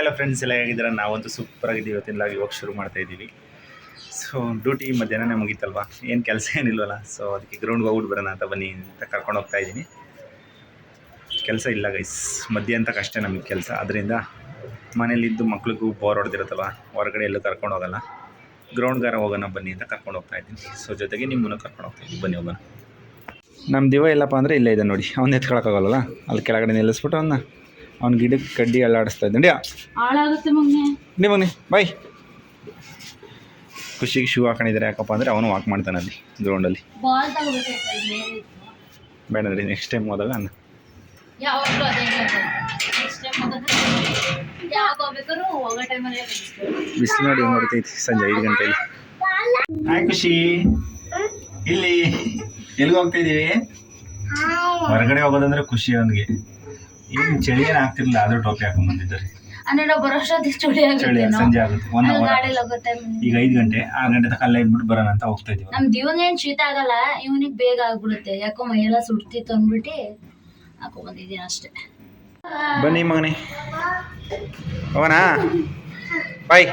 ಎಲ್ಲ ಫ್ರೆಂಡ್ಸ್ ಎಲ್ಲ ಹೇಗಿದ್ದೀರ? ನಾವಂತೂ ಸೂಪರ್ ಆಗಿದ್ದೀವಿ. ಇವತ್ತಿನ ಲಾಗ್ ಇವಾಗ ಶುರು ಮಾಡ್ತಾ ಇದ್ದೀವಿ. ಸೊ ಡ್ಯೂಟಿ ಮಧ್ಯಾಹ್ನನೇ ಮುಗೀತಲ್ವಾ? ಏನು ಕೆಲಸ ಏನಿಲ್ವಲ್ಲ? ಸೊ ಅದಕ್ಕೆ ಗ್ರೌಂಡ್ಗೆ ಹೋಗ್ಬಿಟ್ಟು ಬರೋಣ ಅಂತ ಬನ್ನಿ ಅಂತ ಕರ್ಕೊಂಡು ಹೋಗ್ತಾ ಇದ್ದೀನಿ. ಕೆಲಸ ಇಲ್ಲ ಗೈಸ್ ಮಧ್ಯ ಅಂತ ಅಷ್ಟೇ ನಮಗೆ ಕೆಲಸ. ಅದರಿಂದ ಮನೇಲಿದ್ದು ಮಕ್ಳಿಗೂ ಬೋರ್ ಹೊಡೆದಿರುತ್ತಲ್ಲ ಹೊರಗಡೆ ಎಲ್ಲೂ ಕರ್ಕೊಂಡು ಹೋಗಲ್ಲ. ಗ್ರೌಂಡ್ಗಾರ ಹೋಗೋಣ ಬನ್ನಿ ಅಂತ ಕರ್ಕೊಂಡು ಹೋಗ್ತಾ ಇದ್ದೀನಿ. ಸೊ ಜೊತೆಗೆ ನಿಮ್ಮನ್ನು ಕರ್ಕೊಂಡು ಹೋಗ್ತಾ ಇದ್ದೀನಿ. ಬನ್ನಿ ಹೋಗೋಣ. ನಮ್ಮ ದಿವ ಎಲ್ಲಪ್ಪ ಅಂದರೆ ಇಲ್ಲೇ ಇದೆ ನೋಡಿ. ಅವ್ನು ಎತ್ಕೊಳಕ್ಕಾಗಲ್ಲ ಅಲ್ಲಿ ಕೆಳಗಡೆ ನಿಲ್ಲಿಸ್ಬಿಟ್ಟು ಅವನ್ನ ಅವ್ನ ಗಿಡಕ್ಕೆ ಕಡ್ಡಿ ಅಲ್ಲಾಡಿಸ್ತಾ ಇದ್ದೀನಿ. ಹಾಳಾಗುತ್ತೆ ಮಗ್ನೆ. ನೀ ಬನ್ನಿ ಬಾಯ್ ಖುಷಿಗೆ ಶೂ ಹಾಕೊಂಡಿದ್ದಾರೆ ಯಾಕಪ್ಪ ಅಂದರೆ ಅವನು ವಾಕ್ ಮಾಡ್ತಾನೆ ಅಲ್ಲಿ ಗ್ರೌಂಡಲ್ಲಿ ಬೇಡ ರೀ ನೆಕ್ಸ್ಟ್ ಟೈಮ್ ಹೋದಾಗ ಅನ್ನ. ಬಿಸಿ ನೋಡಿ ನೋಡ್ತೈತಿ ಸಂಜೆ ಐದು ಗಂಟೆಯಲ್ಲಿ ಹಾಯ್ ಖುಷಿ. ಇಲ್ಲಿ ಎಲ್ಲಿಗೆ ಹೋಗ್ತಾ ಇದೀವಿ? ಹೊರಗಡೆ ಹೋಗೋದಂದ್ರೆ ಖುಷಿ ಅವನಿಗೆ. ಏನು ಚಳಿ ಏನ್ ಆಗ್ತಿರ್ಲಿಲ್ಲ ಆದ್ರೂ ಟೋಪಿ ಹಾಕೊಂಡ್ ಬಂದಿದ್ದಾರೆ. ಅಂದ್ರೆ ನಾವು ಬರೋಷ್ಟೊತ್ತಿಗೆ ಚಳಿ ಚಳಿ ಆಗುತ್ತೆ ಸಂಜೆ ಆಗುತ್ತೆ ಒನ್ ಅವರ್ ಗಾಡಿಯಲ್ಲಿ ಹೋಗುತ್ತೆ. ಈಗ ಐದು ಗಂಟೆ ಆರು ಗಂಟೆ ತಕ ಅಲ್ಲೇ ಇದ್ಬಿಟ್ಟು ಬರೋಣ ಅಂತ ಹೋಗ್ತಾ ಇದೀವಿ ನಮ್ ದಿವಂಗ ಏನ್ ಶೀತ ಆಗಲ್ಲ ಇವನಿಗೆ ಬೇಗ ಆಗ್ಬಿಡುತ್ತೆ. ಯಾಕೋ ಮೈಯೆಲ್ಲ ಸುಡ್ತಿತ್ತು ಅಂದ್ಬಿಟ್ಟು ಹಾಕೊ ಬಂದಿದ್ದೀನಿ ಅಷ್ಟೇ. ಬನ್ನಿ ಮಗನೇ. ಹೋಗೋಣ? ಬಾಯ್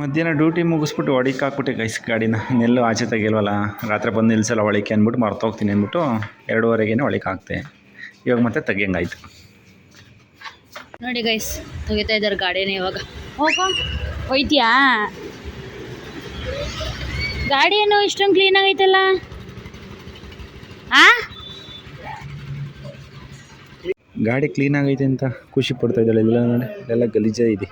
ಮಧ್ಯಾಹ್ನ ಡ್ಯೂಟಿ ಮುಗಿಸ್ಬಿಟ್ಟು ಹೊಡಿಕ್ ಹಾಕ್ಬಿಟ್ಟೆ ಗೈಸ್ ಗಾಡಿನ. ನೆಲ್ಲು ಆಚೆ ತೆಗಿಲ್ವಲ್ಲ ರಾತ್ರಿ ಬಂದು ನಿಲ್ಸಲ್ಲ ಒಳಕ್ಕೆ ಅಂದ್ಬಿಟ್ಟು ಮರ್ತೋಗ್ತೀನಿ ಅಂದ್ಬಿಟ್ಟು ಎರಡೂವರೆಗೇನೆ ಒಳಕ್ಕೆ ಹಾಕ್ತೆ. ಇವಾಗ ಮತ್ತೆ ತೆಗಿಯಂಗಾಯ್ತು. ನೋಡಿ ಗೈಸ್ ತೆಗಿತಾ ಇದ್ದಾರೆ ಗಾಡಿನ ಇವಾಗ. ಹೋಗ ಹೋಯ್ತಿಯಾ? ಗಾಡಿ ಏನು ಇಷ್ಟೊಂದು ಕ್ಲೀನ್ ಆಗೈತಲ್ಲ? ಆ? ಗಾಡಿ ಕ್ಲೀನ್ ಆಗೈತೆ ಅಂತ ಖುಷಿ ಪಡ್ತಾ ಇದ್ದಾಳೆ ಇಲ್ಲ ನೋಡಿ ಎಲ್ಲ ಗಲೀಜೇ ಇದೆ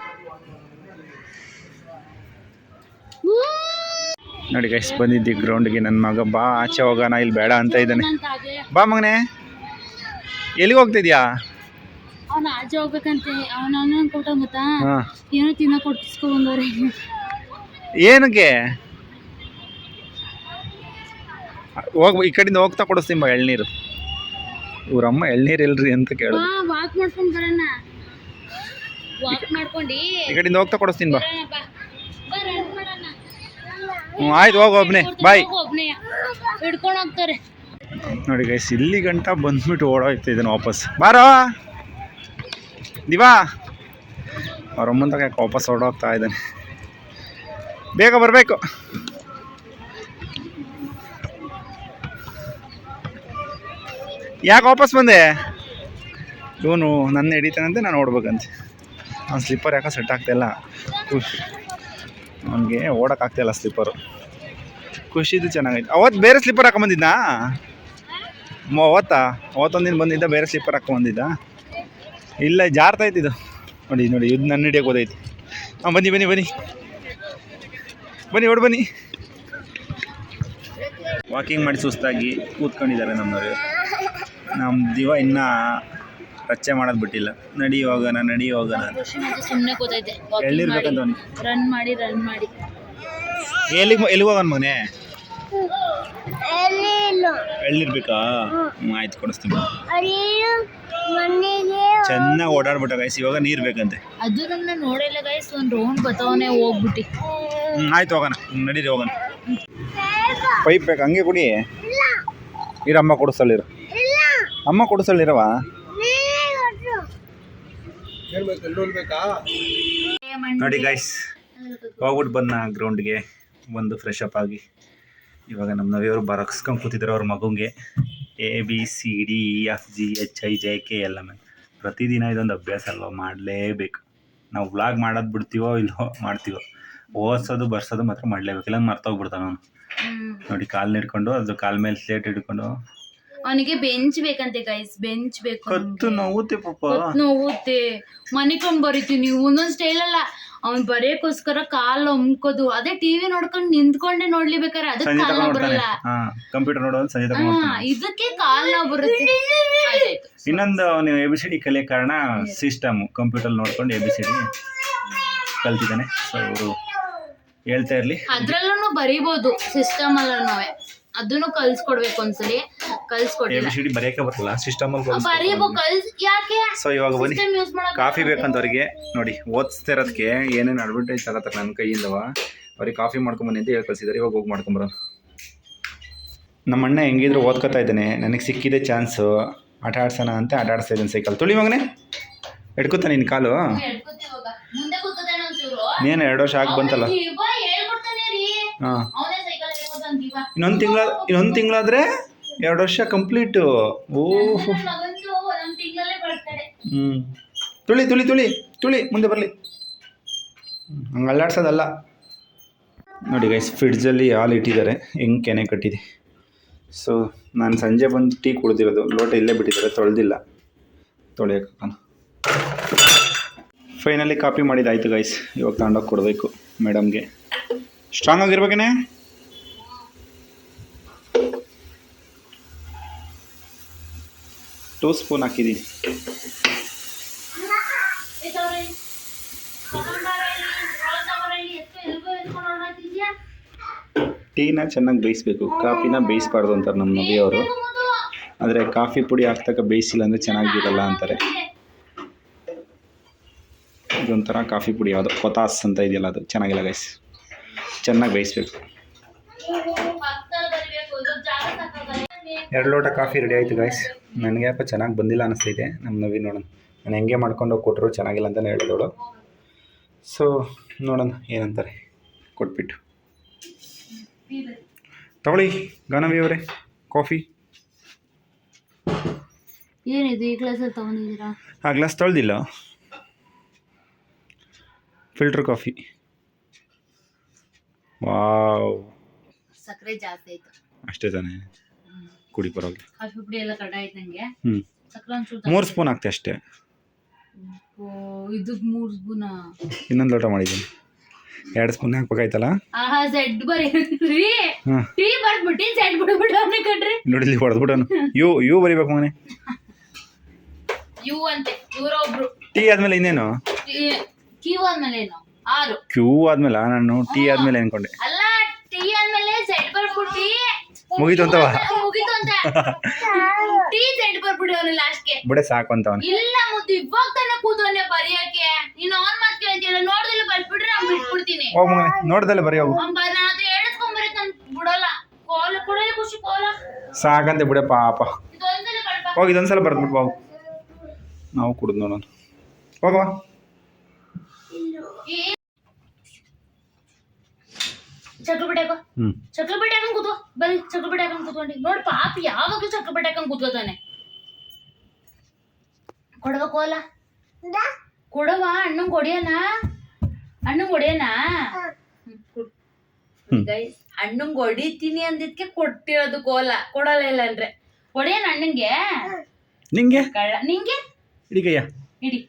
ನೋಡಿ ಗೈಸ್ ಬಂದಿದ್ದಿ ಗ್ರೌಂಡ್ಗೆ ನನ್ನ ಮಗ ಬಾ ಆಚೆ ಹೋಗೋಣ ಇಲ್ಲಿ ಬೇಡ ಅಂತ ಇದ್ದಾನೆ. ಬಾ ಮಗನೇ. ಎಲ್ಲಿಗೆ ಹೋಗ್ತಿದ್ಯಾ? ಅವನ ಆಚೆ ಹೋಗ್ಬೇಕಂತೆ. ಅವನ ಅವನ ಕೊಟ್ಟ ಗೊತ್ತಾ? ಹಾಂ. ಏನೋ ತಿನ್ನ ಕೊಟ್ಟಿಸ್ಕೊ ಬಂದವ್ರೆ ಏನಕ್ಕೆ? ಹೋಗ್ ಈ ಕಡೆಯಿಂದ ಹೋಗ್ತಾ ಕೊಡಿಸ್ತೀನಿ ಬಾ ಎಳ್ನೀರು. ಇವ್ರಮ್ಮ ಎಳ್ನೀರು ಇಲ್ರಿ ಅಂತ ಕೇಳು. ವಾಕ್ ಮಾಡ್ಕೊಂಡ್ ಬರೋಣ. ವಾಕ್ ಮಾಡ್ಕೊಂಡು. ಈ ಕಡೆಯಿಂದ ಹೋಗ್ತಾ ಕೊಡಿಸ್ತೀನಿ ಬಾ. ಹ್ಞೂ ಆಯ್ತು ಹೋಗು ಒಬ್ಬನೇ ಬಾಯ್ ಹಿಡ್ಕೊಂಡು ಹೋಗ್ತಾರೆ. ನೋಡಿ ಗೈಸ್ ಇಲ್ಲಿ ಗಂಟ ಬಂದ್ಬಿಟ್ಟು ಓಡೋಯ್ತು ಇದ್ದಾನೆ ವಾಪಸ್. ಬಾರೋ. ದಿವಾ. ಅವ್ರ ಅಮ್ಮನ ಯಾಕೆ ವಾಪಸ್ ಓಡೋಗ್ತಾ ಇದ್ದಾನೆ. ಬೇಗ ಬರಬೇಕು. ಯಾಕೆ ವಾಪಸ್ ಬಂದೆ? ಇವನು ನನ್ನ ಹಿಡಿತಾನಂತೆ ನಾನು ಓಡ್ಬೇಕಂತೆ. ಅವ್ನು ಸ್ಲಿಪ್ಪರ್ ಯಾಕೆ ಸೆಟ್ ಆಗ್ತಾಯಿಲ್ಲ ಅವನಿಗೆ ಓಡೋಕ್ಕಾಗ್ತಾಯಿಲ್ಲ ಸ್ಲಿಪ್ಪರು ಖುಷಿದು ಚೆನ್ನಾಗೈತೆ. ಅವತ್ತು ಬೇರೆ ಸ್ಲಿಪ್ಪರ್ ಹಾಕೊಂಬಂದಿದ್ದಾ ಅವತ್ತಾ? ಅವತ್ತೊಂದು ದಿನ ಬಂದಿದ್ದ, ಬೇರೆ ಸ್ಲಿಪ್ಪರ್ ಹಾಕೊಂಬಂದಿದ್ದ ಇಲ್ಲ, ಜಾರ್ತಾ ಇದು. ನೋಡಿ ನೋಡಿ, ಇದು ನನ್ನ ಹಿಡಿಯೋಕೆ ಓದೈತೆ ಹಾಂ ಬನ್ನಿ ಬನ್ನಿ ಬನ್ನಿ. ಬನ್ನಿ ಹೊಡ್ ಬನ್ನಿ. ವಾಕಿಂಗ್ ಮಾಡಿ ಸುಸ್ತಾಗಿ ಕೂತ್ಕೊಂಡಿದ್ದಾರೆ ನಮ್ಮವರು. ನಮ್ಮ ದಿವ ಇನ್ನೂ ರಚ್ಚೆ ಮಾಡೋದು ಬಿಟ್ಟಿಲ್ಲ. ನಡಿ ಹೋಗೋಣ ನಡಿ ಹೋಗೋಣ ಸುಮ್ಮನೆ ಕೂತೈತೆ ಎಳ್ನೀರ್ಬೇಕಂತ ಅವ್ನಿಗೆ? ರನ್ ಮಾಡಿ ರನ್ ಮಾಡಿ. ಎಲ್ಲಿಗೆ ಎಲ್ಲಿಗೆ ಹೋಗೋಣ ಮನೆ ಎಲ್ಲಿರ್ಬೇಕಾ? ಆಯ್ತು ಕೊಡಿಸ್ತೀನಿ. ಚೆನ್ನಾಗಿ ಓಡಾಡ್ಬಿಟ್ಟ ಗೈಸ್ ಇವಾಗ ನೀರ್ ಬೇಕಂತೆ. ಅದು ನನ್ನ ನೋಡಿಲ್ಲ ಗೈಸ್ ಒಂದು ರೌಂಡ್ ಬತ್ತವನೆ ಹೋಗ್ಬಿಟ್ಟು. ಹ್ಞೂ ಆಯ್ತು ಹೋಗೋಣ. ನಡೀರಿ ಹೋಗೋಣ. ಪೈಪ್ ಬೇಕು ಹಂಗೆ ಕುಡಿ. ಇರಮ್ಮ ಕೊಡಿಸಲ್ಲಿರು. ಅಮ್ಮ ಕೊಡಿಸಲ್ಲಿರವ? ನೋಡಿ ಗೈಸ್ ಹೋಗ್ಬಿಟ್ಟು ಬಂದ ಗ್ರೌಂಡ್ಗೆ ಬಂದು ಫ್ರೆಶ್ ಅಪ್ ಆಗಿ. ಇವಾಗ ನಮ್ಮ ನವಿಯವರು ಬರಕ್ಸ್ಕೊಂಡು ಕೂತಿದ್ದಾರೆ ಅವ್ರ ಮಗುಗೆ. A B C D E F G H I J K ಎಲ್ಲ ಮೇಲೆ ಪ್ರತಿದಿನ ಇದೊಂದು ಅಭ್ಯಾಸ ಅಲ್ವಾ? ಮಾಡಲೇಬೇಕು. ನಾವು ವ್ಲಾಗ್ ಮಾಡೋದು ಬಿಡ್ತೀವೋ ಇಲ್ಲೋ ಮಾಡ್ತೀವೋ. ಓದ್ಸೋದು ಬರ್ಸೋದು ಮಾತ್ರ ಮಾಡಲೇಬೇಕು. ಇಲ್ಲ ಮರ್ತೋಗ್ಬಿಡ್ತಾನೆ ಅವನು. ನೋಡಿ ಕಾಲು ಹಿಡ್ಕೊಂಡು ಅದು ಕಾಲ ಮೇಲೆ ಸ್ಲೇಟ್ ಹಿಡ್ಕೊಂಡು ಅವನಿಗೆ ಬೆಂಚ್ ಬೇಕಂತೆ ಗೈಸ್ ಬೆಂಚ್ ಬೇಕು ಕತ್ತು ನೋವುತ್ತೆ ಪಾಪ. ಕತ್ ನೋವುತ್ತೆ. ಮನಿಕೊಂಡ್ ಬರೀತೀನಿ ಒಂದೊಂದ್ ಸ್ಟೈಲ್ ಅಲ್ಲ. ಅವ್ನ್ ಬರೆಯಕ್ಕೋಸ್ಕರ ಕಾಲ್ ಒಮ್ಕೋದು. ಅದೇ ಟಿವಿ ನೋಡ್ಕೊಂಡ್ ನಿಂತ್ಕೊಂಡೆ ನೋಡ್ಲಿ ಬೇಕಾದ್ರೆ ಅದಕ್ಕೆ ಕಾಲ್ ನೋವು ಬರಲ್ಲ. ಕಂಪ್ಯೂಟರ್ ನೋಡೋದು ಸಂಜೆ ಹಾ ಇದಕ್ಕೆ ಕಾಲ್ ನೋವು ಬರುತ್ತೆ. ಆಯ್ತಾಯ್ತು. ಇನ್ನೊಂದು ನೀವು ಎ ಬಿ ಸಿ ಡಿ ಕಲಿಯೋ ಕಾರಣ ಸಿಸ್ಟಮ್ ಕಂಪ್ಯೂಟರ್ ನೋಡ್ಕೊಂಡು ಎ ಬಿ ಸಿ ಡಿ ಕಲ್ತಿದ್ದಾನೆ. ಸೊ ಅವರು ಹೇಳ್ತಾ ಇರ್ಲಿ. ಅದ್ರಲ್ಲೂ ಬರೀಬಹುದು ಸಿಸ್ಟಮ್ ಅಲ್ಲೂ ಅದನ್ನು ಕಲ್ಸ್ಕೊಡ್ಬೇಕು ಒಂದ್ಸಲಿ ಎ ಕಲ್ಸ್ಕೊಟ್ಟಿಲ್ಲ ಬಿ ಸಿ ಡಿ ಬರಲ್ಲ ಕಲ್ಸ್ ಯಾಕೆ ಸೊ ಇವಾಗ ಬನ್ನಿ. ಮಾಡಕ್ ಕಾಫಿ ಬೇಕಂತವ್ರಿಗೆ ನೋಡಿ ಓದಿಸ್ತಿರೋದಕ್ಕೆ ಏನೇನು ಅಡ್ವರ್ಟೈಸ್ ತಗೋತಾರೆ ನನ್ನ ಕೈಯಿಂದವ ಅವ್ರಿಗೆ ಕಾಫಿ ಮಾಡ್ಕೊಂಬನ್ನಿ ಅಂತ ಹೇಳಿ ಕಳ್ಸಿದ್ದಾರೆ. ಇವಾಗ ಹೋಗಿ ಮಾಡ್ಕೊಂಬರೋ ನಮ್ಮ ಅಣ್ಣ ಹೆಂಗಿದ್ರು ಓದ್ಕೊತಾ ಇದ್ದಾನೆ ನನಗೆ ಸಿಕ್ಕಿದೆ ಚಾನ್ಸು ಆಟ ಆಡ್ಸೋಣ ಅಂತ ಆಟ ಆಡಿಸ್ತಾ ಇದ್ದೀನಿ ಸೈಕಲ್. ತುಳಿ ಮಗನೇ ಹಿಡ್ಕೊತ ನಿನ್ನ ಕಾಲು? ಎಡ್ಕೊತೀವಿ ಇವಾಗ. ಮುಂದೆ ಕೂತ್ಕೊತಾನೆ ಒಂಚೂರು. ನೀನು ಎರಡು ವರ್ಷ ಆಗಿ ಬಂತಲ್ಲ? ಅವ್ನು ದೀಪ ಹೇಳ್ಕೊಡ್ತಾನೆ ರೀ. ಹಾಂ. ಅವನೇ ಸೈಕಲ್ ಇನ್ನೊಂದು ತಿಂಗಳ ಇನ್ನೊಂದು ತಿಂಗಳಾದರೆ ಎರಡು ವರ್ಷ ಕಂಪ್ಲೀಟು ಓಹ್. ಹ್ಞೂ ತುಳಿ ತುಳಿ ತುಳಿ ತುಳಿ, ಮುಂದೆ ಬರಲಿ. ಹಂಗೆ ಅಲ್ಲಾಡ್ಸೋದಲ್ಲ. ನೋಡಿ ಗೈಸ್ ಫ್ರಿಡ್ಜಲ್ಲಿ ಹಾಲು ಇಟ್ಟಿದ್ದಾರೆ. ಹೆಂಗೆ ಕೆನೆ ಕಟ್ಟಿದೆ. ಸೊ ನಾನು ಸಂಜೆ ಬಂದು ಟೀ ಕುಡ್ದಿರೋದು. ಲೋಟ ಇಲ್ಲೇ ಬಿಟ್ಟಿದ್ದಾರೆ, ತೊಳೆದಿಲ್ಲ. ತೊಳೆಯೋಕೆ ಫೈನಲಿ ಕಾಪಿ ಮಾಡಿದ್ದಾಯ್ತು ಗೈಸ್ ಇವಾಗ ತಗೊಂಡೋಗಿ ಕೊಡಬೇಕು ಮೇಡಮ್ಗೆ ಸ್ಟ್ರಾಂಗ್ ಆಗಿರ್ಬೇಕೇನೆ? ಟೂ ಸ್ಪೂನ್ ಹಾಕಿದ್ದೀನಿ ಟೀನ ಚೆನ್ನಾಗಿ ಬೇಯಿಸ್ಬೇಕು. ಕಾಫಿನ ಬೇಯಿಸ್ಬಾರ್ದು ಅಂತಾರೆ ನಮ್ಮ ನವಿಯವರು ಆದರೆ ಕಾಫಿ ಪುಡಿ ಹಾಕ್ತಕ್ಕ ಬೇಯಿಸಿಲ್ಲ ಅಂದರೆ ಚೆನ್ನಾಗಿರಲ್ಲ ಅಂತಾರೆ. ಇದೊಂಥರ ಕಾಫಿ ಪುಡಿ ಯಾವುದು ಕೊತಾಸ್ ಅಂತ ಇದೆಯಲ್ಲ ಅದು. ಚೆನ್ನಾಗಿಲ್ಲ ಗೈಸ್ ಚೆನ್ನಾಗಿ ಬೇಯಿಸ್ಬೇಕು. ಎರಡು ಲೋಟ ಕಾಫಿ ರೆಡಿ ಆಯಿತು ಗಾಯ್ಸ್ ನನಗೆ ಯಾಕೆ ಚೆನ್ನಾಗಿ ಬಂದಿಲ್ಲ ಅನಿಸ್ತೈತೆ. ನಮ್ಮ ನವಿ ನೋಡೋಣ. ನಾನು ಹೆಂಗೆ ಮಾಡ್ಕೊಂಡು ಹೋಗಿ ಕೊಟ್ಟರು ಚೆನ್ನಾಗಿಲ್ಲ ಅಂತಲೇ ಹೇಳಿದವಳು ಸೊ ನೋಡೋಣ ಏನಂತಾರೆ. ಕೊಟ್ಬಿಟ್ಟು. ತಗೊಳ್ಳಿ ಗಾನವಿ ಅವರೇ ಕಾಫಿ. ಏನಿದು ಈ ಗ್ಲಾಸ್ ತಗೊಂಡಿದ್ದೀರಾ? ಆ ಗ್ಲಾಸ್ ತೊಳೆದಿಲ್ಲ. Filter coffee. ವಾವ್ ಸಕ್ಕರೆ ಜಾಸ್ತಿ ಆಯ್ತು. ಅಷ್ಟೇ ತಾನೇ. ಕುಡಿ ಪರವಾಗಿ ಕಾಫಿ ಪುಡಿ ಎಲ್ಲ ಕಡ ಆಯ್ತು ನಂಗೆ. ಸಕ್ಕರೆ ಒಂಚೂರು ಮೂರು ಸ್ಪೂನ್ ಹಾಕ್ತೆ ಅಷ್ಟೇ. ಓ ಇದಕ್ಕೆ ಮೂರು ಸ್ಪೂನ? ಇನ್ನೊಂದು ಲೋಟ ಮಾಡಿದ್ದೀನಿ ಎರಡು ಸ್ಪೂನ್ ಹಾಕ್ಬೇಕಾಯ್ತಲ್ಲ? ಆಹಾ ಸೆಡ್ ಬರೀ ಹಾಂ. ಟೀ ಬರ್ಬಿಟ್ಟು ಸೆಡ್ ಬಿಡ್ಬಿಟ್ಟು ಅವನೇ ಕಣ್ರಿ. ನೋಡಿಲ್ಲಿ ಹೊಡೆದ್ಬಿಟ್ಟನು. ಯು ಯು ಬರಿಬೇಕು ಮಗನೆ. ಯು ಅಂತೆ ಇವರ ಒಬ್ರು. ಟೀ ಆದ್ಮೇಲೆ ಇನ್ನೇನು? ಕ್ಯೂ ಆದ್ಮೇಲೆ ಏನು? ಆರು. ಕ್ಯೂ ಆದ್ಮೇಲೆ? ನಾನು ಟೀ ಆದ್ಮೇಲೆ ಅನ್ಕೊಂಡೆ. ಅಲ್ಲ ಟೀ ಆದ್ಮೇಲೆ ಸೆಡ್ ಬರ್ಬಿಟ್ಟು. ಮುಗೀತು ಅಂತವಾ. ಅಂತ ಟೀ ಸೆಡ್ ಬರ್ಬಿಡಿ ಅವನು ಲಾಸ್ಟ್ಗೆ ಬಿಡೆ ಸಾಕು ಅಂತ ಅವನು. ಇಲ್ಲ ಮುದ್ದು ಇವಾಗ ತಾನೇ ಕೂತವನೆ ಬರೆಯಕ್ಕೆ ನೀನು ಆನ್ ಮಾತು ಕೇಳ್ತಿಲ್ಲ ನೋಡ್ದಲ್ಲಿ ಬರ್ಬಿಟ್ರೆ ನಾನು ಬಿಟ್ಬಿಡ್ತೀನಿ. ಹೋಗು ಮಗನೇ ನೋಡ್ದಲ್ಲ ಬರೀ ಹೋಗು. ಅವ್ನ್ ನಾನ್ ಅದು ಹೇಳಿಸ್ಕೊಂಬರಕ್ ನಾನು ಬಿಡಲ್ಲ. ಕೋಲ ಕೊಡಲಿ ಖುಷಿ ಕೋಲ ಸಾಕಂತೆ ಬಿಡೆ ಪಾಪ. ಇದೊಂದಲ್ಲ ಕಳ್ಪ ಹೋಗಿ ಇದೊಂದ್ಸಲ ಬರ್ದ್ಬಿಟ್ಟು ಬಾವು ನಾವು ಕುಡಿದು ನೋಡೋಣ. ಹೋಗವಾ ಚಕ್ರ ಬಿಟ್ಟಾಕೋ ಹ್ಞೂ ಚಕ್ರ ಬಿಟ್ಟ ಹಾಕೊಂಡ್ ಕೂತ್ಕೋ. ಬನ್ನಿ ಚಕ್ರ ಬಿಟ್ಟ ಹಾಕೊಂಡ್ ಕೂತ್ಕೊಂಡಿ. ನೋಡಿ ಪಾಪ ಯಾವಾಗ್ಲೂ ಚಕ್ರ ಬಿಟ್ಟ ಹಾಕೊಂಡ್ ಕೂತ್ಕೋತಾನೆ ಕೊಡವ ಕೋಲಾ? ಕೊಡವ ಅಣ್ಣಂಗ್ ಕೊಡಿಯನ? ಅಣ್ಣಂಗ್ ಹೊಡಿಯನ ಅಣ್ಣಂಗ್ ಹೊಡಿತೀನಿ ಅಂದಿದ್ಕೆ ಕೊಟ್ಟಿರೋದು ಕೋಲ. ಕೊಡಲ್ಲ ಇಲ್ಲ ಅಂದ್ರೆ ಹೊಡಿಯನ ಅಣ್ಣಂಗೆ ನಿಂಗೆ? ಕಳ್ಳ. ನಿಂಗೆ? ಹಿಡಿಕಯ್ಯ ಇಡಿ.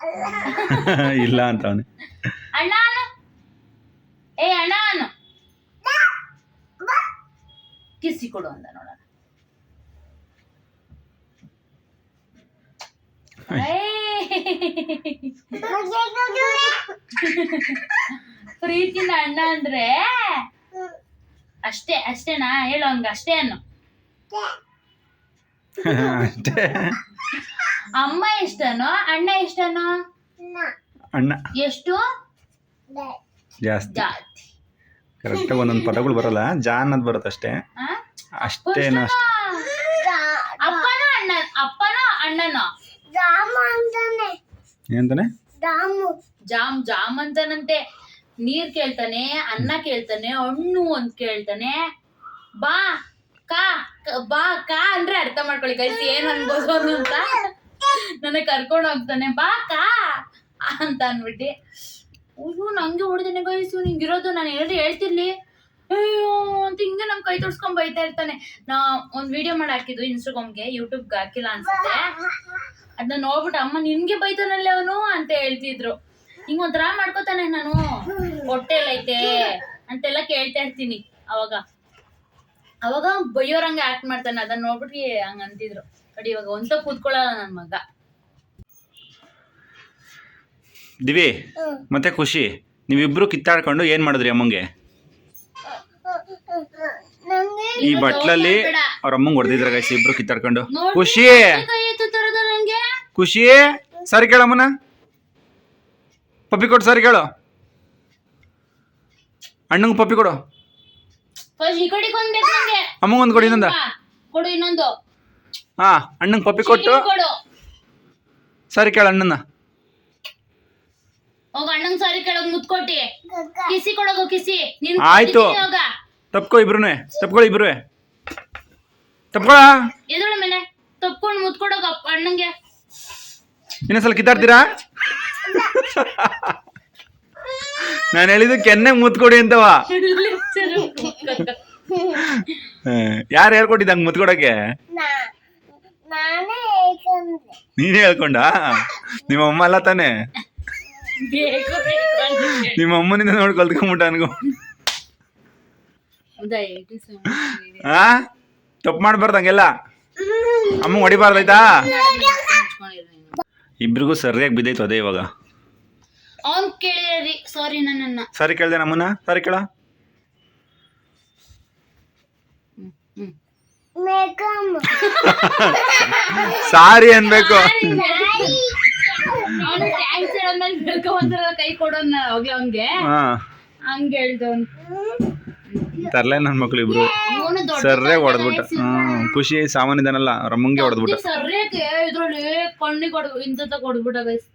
ಇಲ್ಲ ಅಂತ ಅವನು. ಅಣ್ಣ ಏ ಅಣ್ಣ ಕಿಸಿ ಕೊಡು ಅಂತ ನೋಡೋಣ. ಪ್ರೀತಿನ ಅಣ್ಣ ಅಂದ್ರೆ ಅಷ್ಟೇ ಅಷ್ಟೇನಾ? ಹೇಳು ಹಂಗ ಅಷ್ಟೇ ಅನ್ನು. ಅಮ್ಮ ಎಷ್ಟನೋ ಅಣ್ಣ ಎಷ್ಟನೋ ಅಣ್ಣ. ಎಷ್ಟು? ಜಾಸ್ತಿ. ಜಾತಿ ಕರೆಕ್ಟಾಗಿ ಒಂದೊಂದು ಪದಗಳು ಬರಲ್ಲ. ಜಾನ್ ಅನ್ನೋದು ಬರುತ್ತೆ ಅಷ್ಟೇ? ಅಷ್ಟೇನ ಅಷ್ಟೇ ಅಪ್ಪನ ಅಣ್ಣ ಅಣ್ಣನ? ಅಣ್ಣನೋ ಏನಂತಾನೆ? ಜಾಮ್ ಜಾಮ್ ಅಂತಾನಂತೆ. ನೀರ್ ಕೇಳ್ತಾನೆ ಅನ್ನ ಕೇಳ್ತಾನೆ ಹಣ್ಣು ಅಂತ ಕೇಳ್ತಾನೆ. ಬಾ ಕಾ ಕ- ಬಾ ಕಾ ಅಂದ್ರೆ ಅರ್ಥ ಮಾಡ್ಕೊಳ್ಳಿ ಗೈಸ್ ಏನ್ ಅನ್ಬೋದು ಅಂತ ನನಗೆ ಕರ್ಕೊಂಡು ಹೋಗ್ತಾನೆ ಬಾ ಕಾ ಅಂತ ಅನ್ಬಿಟ್ಟು. ಅಯ್ಯೋ, ನಂಗೆ ಹೊಡೆದೇನೆ ಗೈಸು ನಿಂಗಿರೋದು ನಾನು ಏನಾದ್ರು ಹೇಳ್ತಿರ್ಲಿ. ಅಯ್ಯೋ, ಅಂತ ಹಿಂಗೆ ನಮ್ ಕೈ ತೊಡ್ಸ್ಕೊಂಡ್ ಬೈತಾ ಇರ್ತಾನೆ. ನಾ ಒಂದ್ ವಿಡಿಯೋ ಮಾಡಿ ಹಾಕಿದ್ದು ಇನ್ಸ್ಟಾಗ್ರಾಮ್ಗೆ ಯೂಟ್ಯೂಬ್ಗೆ ಹಾಕಿಲ್ಲ ಅನ್ಸುತ್ತೆ. ಅದನ್ನ ನೋಡ್ಬಿಟ್ಟು ಅಮ್ಮ ನಿನ್ಗೆ ಬೈತಾನಲ್ಲ ಅವನು ಅಂತ ಹೇಳ್ತಿದ್ರು. ಹಿಂಗ ಒಂಥರ ಮಾಡ್ಕೋತಾನೆ ನಾನು. ಹೊಟ್ಟೆ ಐತೆ ಅಂತೆಲ್ಲ ಕೇಳ್ತಾ ಇರ್ತೀನಿ ಅವಾಗ. ಅವಾಗ ಬೈಯೋರಂಗೆ ಆಕ್ಟ್ ಮಾಡ್ತಾನೆ. ಅದನ್ನ ನೋಡ್ಬಿಟ್ಟು ಹಂಗ ಅಂತಿದ್ರು. ಕಡಿ ಇವಾಗ ಒಂತ ಕೂತ್ಕೊಳ್ಳಲ್ಲ ನನ್ ಮಗ. ದಿವಿ ಮತ್ತೆ ಖುಷಿ. ನೀವಿಬ್ರು ಕಿತ್ತಾಡ್ಕೊಂಡು ಏನು ಮಾಡಿದ್ರಿ ಅಮ್ಮಂಗೆ? ಈ ಬಟ್ಲಲ್ಲಿ. ಅವ್ರ ಅಮ್ಮಂಗ್ ಹೊಡೆದಿದ್ರ ಗೈಸ್ ಇಬ್ರು ಕಿತ್ತಾಡ್ಕೊಂಡು. ಖುಷಿ! ಖುಷಿ! ಸರಿ ಕೇಳಮ್ಮನ ಪಪ್ಪಿ ಕೊಡು ಸರಿ ಕೇಳು. ಅಣ್ಣಂಗ್ ಪಪ್ಪಿ ಕೊಡು. ಅಮ್ಮಂಗ್ ಒಂದ್ ಕೊಡಿ ಇನ್ನೊಂದ. ಹಾ ಅಣ್ಣಂಗ್ ಪಪ್ಪಿ ಕೊಟ್ಟು. ಸರಿ ಕೇಳ ಅಣ್ಣನ. ಹೋಗ ಅಣ್ಣಂಗ್ ಸಾರಿ ಕೆಳಗ್ ಮುತ್ಕೊಟ್ಟಿ. ಕಿಸಿ ಕೊಡೋಗು ಕಿಸಿ. ನೀನ್ ಆಯ್ತು. ಕಿಸಿ ಹೋಗ. ತಪ್ಕೋ ಇಬ್ರು ತಪ್ಕೊಳ್ಳಿ ಇಬ್ರು ತಪ್ಕೊಳ. ಎದುಳ ಮೇಲೆ. ತಪ್ಕೊಂಡ್ ಮುತ್ಕೊಡೋಗ ಅಣ್ಣಂಗೆ ಇನ್ನೊಂದ್ಸಲ ಕಿತ್ತಾಡ್ತೀರಾ? ನಾನು ಹೇಳಿದ್ದು ಕೆನ್ನೆ ಮುತ್ಕೊಡಿ ಅಂತವ. ಯಾರು ಹೇಳ್ಕೊಟ್ಟಿದ್ದ ಹಂಗ್ ಮುತ್ಕೊಡಕ್ಕೆ? ನಾನೇ ಹೇಳ್ಕೊಂಡೆ. ನೀನೇ ಹೇಳ್ಕೊಂಡ? ನಿಮ್ಮ ಅಮ್ಮ ಅಲ್ಲ ತಾನೆ? ನಿಮ್ಮ ಅಮ್ಮನಿಂದ ನೋಡಿ ಕಲ್ತ್ಕೊಂಬಿಟ್ಟ ಅನ್ಕೊ. ಹಾ ತಪ್ಪು ಮಾಡ್ಬಾರ್ದು ಹಂಗೆಲ್ಲ. ಅಮ್ಮ ಹೊಡಿಬಾರ್ದಾಯ್ತಾ ಆಯ್ತಾ. ಇಬ್ರಿಗೂ ಸರಿಯಾಗಿ ಬಿದ್ದೈತು ಅದೇ ಇವಾಗ. ಅವ್ನು ಕೇಳಿರಿ ಸಾರಿ ನನ್ನನ್ನ. ಸರಿ ಕೇಳ್ದೆ ನಮ್ಮನ್ನ? ಸರಿ ಕೇಳ. ಸಾರಿ ಅನ್ಬೇಕು. ಅವ್ನು ಥ್ಯಾಂಕ್ಸ್ ಹೇಳದ್ಮೇಲೆ ಬೆಳ್ಕೊಂಬಂದಿರೋ ಕೈ ಕೊಡೋನ್ ಅವ್ನ್ಗೆ. ಹಾ. ಹಂಗ ಹೇಳ್ದವ್ನು ತರ್ಲೆ ನನ್ನ ಮಕ್ಳು ಇಬ್ರು. ಸರ್ರೆ ಹೊಡೆದ್ಬಿಟ್ಟ ಹ್ಮ್ ಖುಷಿ ಸಾಮಾನ್ಯದನಲ್ಲ ರಮ್ಮಂಗೆ ಹೊಡೆದ್ಬಿಟ್ಟ ಸರ್ಯಾಗೆ ಇದ್ರಲ್ಲಿ ಕಣ್ಣಿಗೆ ಹೊಡ್ ಇಂತ ಕೊಡ್ಬಿಟ್ಟ ಗೈಸ್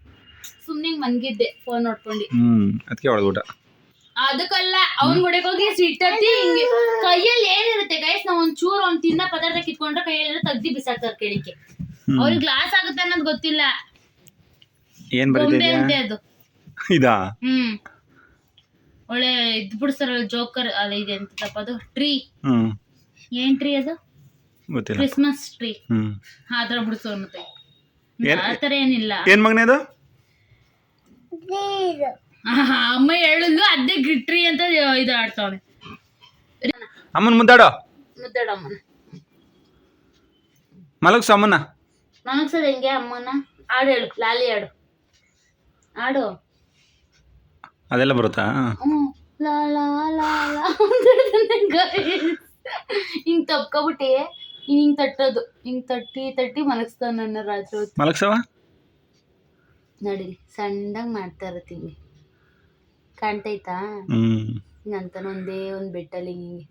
ಸುಮ್ನೆ ಮನ್ಗಿದ್ದೆ ಫೋನ್ ನೋಡ್ಕೊಂಡು. ಹ್ಮ್ ಅದಕ್ಕೆ ಹೊಡೆದ್ಬಿಟ್ಟ ಅದಕ್ಕಲ್ಲ ಅವ್ನ್ ಗುಡಿಗೆ ಹೋಗಿ ಸಿಟ್ಟತ್ತಿ ಹಿಂಗೆ. ಕೈಯಲ್ಲಿ ಏನಿರುತ್ತೆ ಗೈಸ್ ನಾವ್ ಒಂದ್ ಚೂರು ಒಂದ್ ತಿನ್ನ ಪದಾರ್ಥ ಕಿತ್ಕೊಂಡ್ರೆ ಕೈಯಲ್ಲಿ ತೆಗ್ದಿ ಬಿಸಾಕ್ತಾರ ಕೇಳಿಕೆ. ಅವ್ರಿಗೆ ಗ್ಲಾಸ್ ಆಗುತ್ತೆ ಅನ್ನೋದು ಗೊತ್ತಿಲ್ಲ. ಏನ್ ಗೊಂಬೆ ಅದು. ಇದಾ? ಹ್ಮ್. ಒಳ್ಳೆ ಇದ್ ಬಿಡ್ತಾರಲ್ಲ ಜೋಕರ್ ಅಲ್ಲ ಇದೆ ಅಂತಪ್ಪ ಅದು ಟ್ರೀ. ಹ್ಮ್. ಏನ್ ಟ್ರೀ ಅದು? ಗೊತ್ತಿಲ್ಲ. Christmas tree. ಹ್ಮ್. ಆತರ ಬಿಡ್ಸೋ ಮತ್ತೆ ಏನ್- ಆತರ ಏನಿಲ್ಲ. ಏನ್ ಮಗನೇ ಆಹಾ, ಅಮ್ಮ ಹೇಳಿದ್ಲು ಅದೇ ಟ್ರೀ ಅಂತ ಇದು ಆಡ್ತಾವನೆ ಅಮ್ಮನ್ ಮುದ್ದಾಡೋ? ಮುದ್ದಾಡಮ್ಮನ ಮಲಗ್ಸು ಅಮ್ಮನ ಮನಗ್ಸದ ಹೆಂಗೆ ಅಮ್ಮನ? ಹಾಡು ಹೇಳು ಲಾಲಿ ಹಾಡು. ಹಾಡು. ಅದೆಲ್ಲ ಬರುತ್ತಾ? ಲಾ ಲಾ ಲಾ ಲಾ. ಹಿಂಗ್ ತಪ್ಕೊಬಿಟ್ಟಿ. ಹಿಂಗ್ ತಟ್ಟೋದು. ಹಿಂಗ್ ತಟ್ಟಿ ತಟ್ಟಿ ಮಲಗಿಸ್ತಾವ ನನ್ನ ರಾತ್ರಿ ಮಲಗ್ಸವ? ನಡೀರಿ ಸಣ್ಣದಾಗಿ ಮಾಡ್ತಾ ಇರ್ತೀನಿ. ಕಾಣ್ತೈತಾ ಹಿಂಗಂತಾನೆ ಒಂದೇ ಒಂದು ಬೆಟ್ಟಲ್ಲಿ ಹಿಂಗೆ.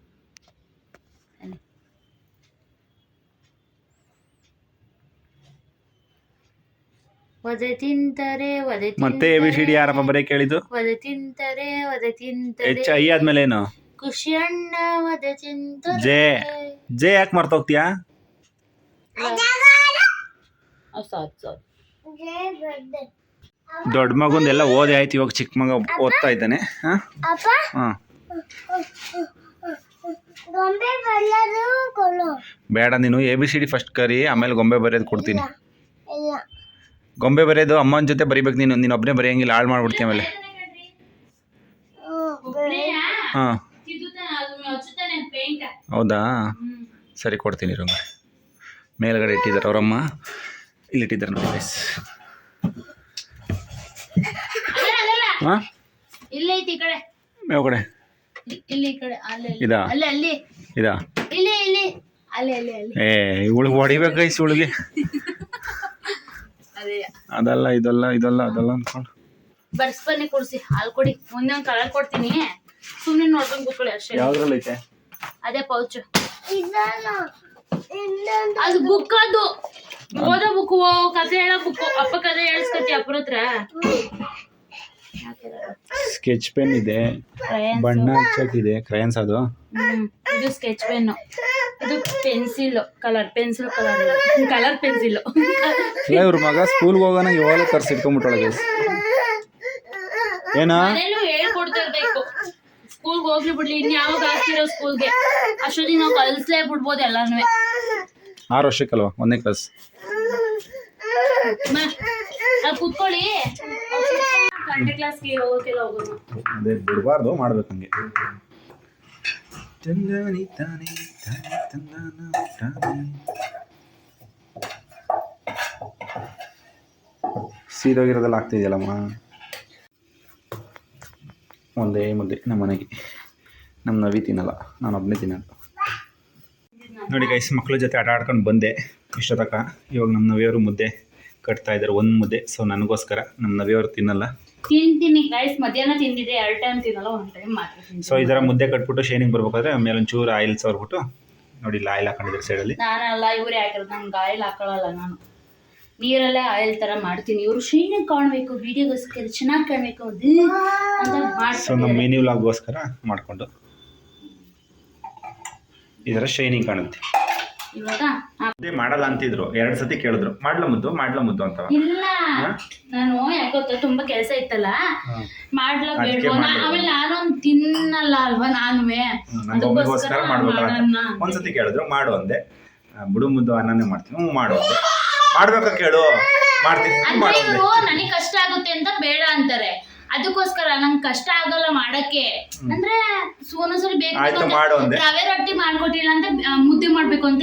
ಒದೆ ತಿಂತಾರೆ ಒದೆ ಮತ್ತೆ ಎ ಬಿ ಸಿ ಡಿ ಯಾರಪ್ಪ ಬರೀ ಕೇಳಿದ್ದು. ಒದೆ ತಿಂತಾರೆ ಒದೆ ತಿಂತಾರೆ. ಎಚ್ ಐ ಆದ್ಮೇಲೆ ಏನು ಖುಷಿ ಅಣ್ಣ ಒದೆ ತಿಂತಾರೆ. ಜೆ. ಜೆ ಯಾಕೆ ಮರ್ತೋಗ್ತೀಯಾ ಸಾರಿ ಸಾರಿ. ಜೈ ಬರ್ಡೆ ದೊಡ್ಡ ಮಗುಂದೆಲ್ಲ ಓದಿ ಆಯ್ತು ಇವಾಗ ಚಿಕ್ಕ ಮಗ ಓದ್ತಾ ಇದ್ದಾನೆ. ಹಾ? ಅಪ್ಪ? ಹಾಂ. ಗೊಂಬೆ ಕೊಡು. ಬೇಡ ನೀನು A B C D first ಕರಿ ಆಮೇಲೆ ಗೊಂಬೆ ಬರೆಯೋದು ಕೊಡ್ತೀನಿ. ಇಲ್ಲ. ಗೊಂಬೆ ಬರೆಯೋದು ಅಮ್ಮನ ಜೊತೆ ಬರಿಬೇಕು ನೀನು ನೀನು ಒಬ್ಬನೇ ಬರೆಯಂಗಿಲ್ಲ ಹಾಳು ಮಾಡ್ಬಿಡ್ತೀನಿ ಆಮೇಲೆ. ಹಾಂ. ಹೌದಾ? ಸರಿ ಕೊಡ್ತೀನಿ ರಂಗ ಮೇಲ್ಗಡೆ ಇಟ್ಟಿದ್ದಾರೆ ಅವರಮ್ಮ. ಇಲ್ಲಿ ಇಟ್ಟಿದ್ದಾರೆ ನೋಡಿ ಗೈಸ್ ಹಾಂ? ಕಡೆ. ಯಾವ. ಇದಾ? ಇದಾ? ಏ ಇವಳಿಗೆ ಹೊಡಿಬೇಕು ಗೈಸ್ ಇವಳಿಗೆ. ಅದಲ್ಲ ಇದಲ್ಲ ಇದಲ್ಲ ಅದಲ್ಲ ಅನ್ಕೊಂಡು. ಬರ್ಸ್ಬನ್ನಿ ಕೊಡ್ಸಿ ಹಾಲು ಕೊಡಿ. ಮುಂದೆ ಒಂದು ಕಲರ್ ಕೊಡ್ತೀನಿ. ಸುಮ್ಮನೆ ನೋಡ್ಕೊಂಡು ಕೂತ್ಕೊಳ್ಳಿ ಅಷ್ಟೇ. ಯಾವ್ದ್ರಲ್ಲಿ ಐತೆ? ಅದೇ ಪೌಚ್. ಅದು ಬುಕ್ ಅದು. ಓದೋ ಬುಕ್ ಕತೆ ಹೇಳೋ ಬುಕ್ ಅಪ್ಪ ಕತೆ ಹೇಳಿಸ್ಕತಿ ಅಪ್ಪರ ಹತ್ರ ಸ್ಕೆಚ್ ಪೆನ್ ಇದೆ ಬಣ್ಣ ಹಚ್ಚಕ್ಕಿದೆ ಕ್ರಯನ್ಸ್ ಅದು. ಹ್ಮ್ ಇದು ಸ್ಕೆಚ್ ಪೆನ್ ಇದು pencil colour pencil colour colour pencil ಇಲ್ಲ ಇವ್ರ ಮಗ ಸ್ಕೂಲ್ಗೆ ಹೋಗೋಣ ಯಾವಾಗ ತರ್ಸಿ ಇಟ್ಕೊಂಡ್ಬಿಟ್ಟಾಳೆ ಗೈಸ್ ಏನಾ? ಮನೇಲೂ ಹೇಳ್ಕೊಡ್ತಾ ಇರ್ಬೇಕು ಸ್ಕೂಲ್ಗೆ ಹೋಗ್ಲಿ ಬಿಡ್ಲಿ ಇನ್ ಯಾವಾಗ ಆಗ್ತಿರೋ ಸ್ಕೂಲ್ಗೆ ಅಷ್ಟೊತ್ತಿಗೆ ನಾವು ಕಲಿಸ್ಲೇ ಬಿಡ್ಬೋದು ಎಲ್ಲಾನು ಆರು ವರ್ಷಕ್ಕಲ್ವಾ? ಒಂದನೇ ಕ್ಲಾಸ್ ಅಲ್ಲಿ ಕುತ್ಕೊಳ್ಳಿ. ಸಂಡೆ ಕ್ಲಾಸ್ಗೆ ಹೋಗೋಕೆಲ್ಲ ಹೋಗೋಣ ಅದೇ ಬಿಡಬಾರ್ದು ಮಾಡ್ಬೇಕು ಹಂಗೆ. ತಂದಾನಿ ತಾನೆ ತಾನೆ ತಂದಾನ ತಾನೆ. ಸೀದೋಗಿರೋದೆಲ್ಲ ಆಗ್ತಿದೆಯಲ್ಲಮ್ಮ ಒಂದೇ ಮುದ್ದೆ ನಮ್ಮ ಮನೆಗೆ. ನಮ್ಮ ನವಿ ತಿನ್ನಲ್ಲ ನಾನು ಒಬ್ಬನೇ ತಿನ್ನಲ್ಲ. ನೋಡಿ ಗೈಸ್ ಮಕ್ಳ ಜೊತೆ ಆಟ ಆಡ್ಕೊಂಡು ಬಂದೆ. ಇಷ್ಟೊತ್ತಕ ಇವಾಗ ನಮ್ಮ ನವಿಯವರು ಮುದ್ದೆ ಕಟ್ತಾ ಇದ್ದಾರೆ ಒಂದು ಮುದ್ದೆ. ಸೊ ನನಗೋಸ್ಕರ ನಮ್ಮ ನವಿಯವರು ತಿನ್ನಲ್ಲ. ತಿಂತೀನಿ ಗೈಸ್ ಮಧ್ಯಾಹ್ನ ತಿಂದಿದ್ದೆ ಎರಡು ಟೈಮ್ ತಿನ್ನಲ್ಲ ಒಂದು ಟೈಮ್ ಮಾತ್ರ ತಿಂತೀನಿ. ಸೊ ಈ ಥರ ಮುದ್ದೆ ಕಟ್ಬಿಟ್ಟು ಶೇನಿಂಗ್ ಬರ್ಬೇಕಾದ್ರೆ ಮೇಲೆ ಒಂಚೂರು ಆಯಿಲ್ ಸವರ್ಬಿಟ್ಟು ನೋಡಿ ಇಲ್ಲಿ ಆಯಿಲ್ ಹಾಕೊಂಡಿದ್ದಾರೆ ಸೈಡಲ್ಲಿ ನಾನಲ್ಲ ಇವ್ರೇ ಹಾಕಿರೋದು ನಂಗೆ ಆಯಿಲ್ ಹಾಕೊಳ್ಳಲ್ಲ ನಾನು. ನೀರಲ್ಲೇ ಆಯಿಲ್ ತರ ಮಾಡ್ತೀನಿ. ಇವರು ಶೇನಿಂಗ್ ಕಾಣಬೇಕು ವಿಡಿಯೋಗೋಸ್ಕರ ಚೆನ್ನಾಗಿ ಕಾಣಬೇಕು ಅಂತ ಸೊ ನಮ್ಮ ಮಾಡ್ತಾರೆ ಮಿನಿ ವ್ಲಾಗ್ಗೋಸ್ಕರ ಮಾಡಿಕೊಂಡು ಇದರ ಶೈನಿಂಗ್ ಕಾಣುತ್ತೆ. ಇವಾಗ ಮಾಡಲ್ಲ ಅಂತಿದ್ರು. ಎರಡ್ ಸತಿ ಕೇಳಿದ್ರು. ಮಾಡ್ಲ ಮುದ್ದು? ಮಾಡ್ಲ ಮುದ್ದು ಅಂತ. ಇಲ್ಲ. ನಾನು ಯಾಕೋ ತುಂಬಾ ಕೆಲಸ ಇತ್ತಲ್ಲ? ಮಾಡ್ಲ ಅದಕ್ಕೆ ಆಮೇಲೆ ನಾನೊಂದು ತಿನ್ನಲ್ಲ ಅಲ್ವಾ ನಾನುವೇ? ಅದಕ್ಕೋಸ್ಕರ ಅಂತ ಒಂದ್ಸತಿ ಕೇಳಿದ್ರು ಮಾಡು ಅಂದೆ. ಬುಡು ಮುದ್ದು ಅನ್ನನೇ ಮಾಡ್ತೀನಿ. ಹ್ಞೂ ಮಾಡು ಅಂದೆ. ಮಾಡ್ಬೇಕಾ ಕೇಳು? ಮಾಡ್ತೀನಿ. ನನಗೆ ಕಷ್ಟ ಆಗುತ್ತೆ ಅಂತ ಬೇಡ ಅಂತಾರೆ. ಅದಕ್ಕೋಸ್ಕರ ನಂಗೆ ಕಷ್ಟ ಆಗಲ್ಲ ಮಾಡಕ್ಕೆ. ಅಂದ್ರೆ ಒಂದೊಂದ್ಸಲ ಬೇಕು ಆಯ್ತು, ಅಂತ ಮಾಡು ಅಂದೆ. ರವೆ ರೊಟ್ಟಿ ಮಾಡ್ಕೊಟ್ಟಿಲ್ಲ ಅಂತ ಆ, ಮುದ್ದೆ ಮಾಡ್ಬೇಕು ಅಂತ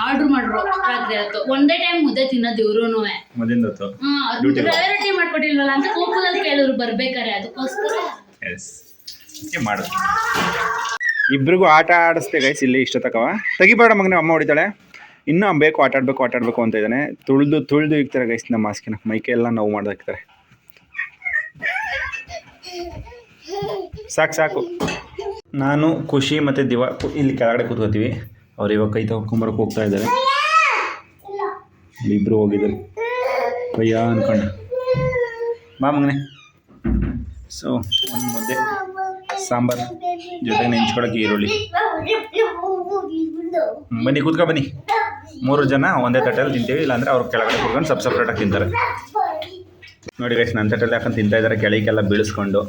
ಆರ್ಡರ್ ಮಾಡ್ರು ರಾತ್ರಿ ಹೊತ್ತು. ಒಂದೇ ಟೈಮ್ ಮುದ್ದೆ ತಿನ್ನೋದು ಇವ್ರೂನು. ಮೊದಲಿಂದ ಹೊತ್ತು. Duty ರವೆ ರೊಟ್ಟಿ ಮಾಡ್ಕೊಟ್ಟಿಲ್ವಲ್ಲ ಅಂತ ಕೋಪದಲ್ಲಿ ಕೇಳಿದ್ರು ಬರ್ಬೇಕಾರೆ ಅದಕ್ಕೋಸ್ಕರ. ಎಸ್ ಇಬ್ರಿಗೂ ಆಟ ಆಡಿಸ್ತೆ ಗೈಸ್ ಇಲ್ಲಿ ಇಷ್ಟ ತಕವ ತೆಗಿಬೇಡ ಮಗನೇ ಅಮ್ಮ ಹೊಡಿತಾಳೆ. ಇನ್ನೂ ಬೇಕು ಆಟ ಆಡ್ಬೇಕು ಆಟ ಆಡಬೇಕು ಅಂತ ಇದ್ದಾನೆ. ತುಳಿದು ತುಳಿದು ಇಕ್ತಾರೆ ಗೈಸ್ ನಮ್ಮ ಮಾಸ್ಕಿನ. ಮೈಕೆಲ್ಲ ನೋವು ಮಾಡ್ದಾಕ್ತಾರೆ ಸಾಕು ಸಾಕು. ನಾನು, ಖುಷಿ ಮತ್ತು ದಿವಾ ಇಲ್ಲಿ ಕೆಳಗಡೆ ಕೂತ್ಕೋತೀವಿ. ಅವ್ರು ಇವಾಗ ಕೈ ತಗೊಂಬರಕ್ಕೆ ಹೋಗ್ತಾ ಇದ್ದಾರೆ. ಇಬ್ಬರು ಹೋಗಿದ್ದಾರೆ. ಅಯ್ಯ ಅನ್ಕೊಂಡು. ಬಾ ಮಗನೆ. ಸೊ ಒಂದು ಮುದ್ದೆ, ಸಾಂಬಾರು, ಜೊತೆಗೆ ನೆಂಚ್ಕೊಳಕ್ಕೆ ಈರುಳ್ಳಿ. ಬನ್ನಿ, ಕೂತ್ಕೊ ಬನ್ನಿ. ಮೂರು ಜನ ಒಂದೇ ತಟ್ಟೆಯಲ್ಲಿ ತಿಂತೀವಿ, ಇಲ್ಲಾಂದರೆ ಅವ್ರು ಕೆಳಗಡೆ ಕೂತ್ಕೊಂಡು ಸಪ್ ಸಪ್ರೇಟಾಗಿ ತಿಂತಾರೆ. ನೋಡಿ ಗೈಸ್ ನನ್ನ ತಟ್ಟಲ್ಲಿ ಹಾಕೊಂಡು ತಿಂತಾ ಇದ್ದಾರೆ ಕೆಳಗೆಲ್ಲ ಬೀಳಿಸ್ಕೊಂಡು.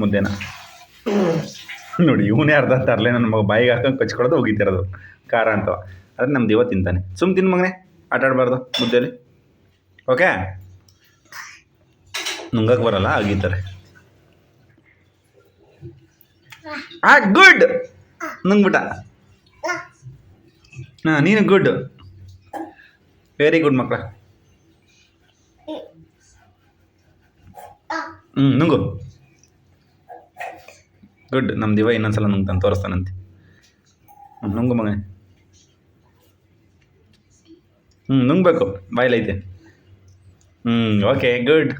ಮುದ್ದೆನ. ನೋಡಿ, ಇವನೇ ಅರ್ಧ ತರಲೆ ನನ್ನ ಮಗ ಬಾಯಿಗೆ ಹಾಕೊಂಡು ಕಚ್ಕೊಳ್ಳೋದು ಹೋಗಿತಿರೋದು ಖಾರ ಅಂತ. ಆದರೆ ನಮ್ಮ ದಿವ ತಿಂತಾನೆ. ಸುಮ್ ತಿನ್ ಮಗನೇ, ಆಟ ಆಡಬಾರ್ದು ಮುದ್ದೆಲಿ. ಓಕೆ ನುಂಗಕ್ಕೆ ಬರಲ್ಲ, ಆಗಿದ್ದಾರೆ. ಆ ಗುಡ್ ನುಂಗ್ಬಿಟ್ಟ. ಹಾಂ, ನೀನು ಗುಡ್ ವೆರಿ ಗುಡ್ ಮಕ್ಕಳ ಹ್ಞೂ ನುಂಗು. ಗುಡ್ ನಮ್ಮ ದಿವ ಇನ್ನೊಂದ್ಸಲ ನುಂಗ್ತಾನೆ, ತೋರಿಸ್ತಾನಂತೆ. ಹ್ಞೂ ನುಂಗು ಮಗ ಹ್ಞೂ ನುಂಗ್ಬೇಕು, ಬಾಯ್ಲೈತೆ. ಹ್ಞೂ ಓಕೆ ಗುಡ್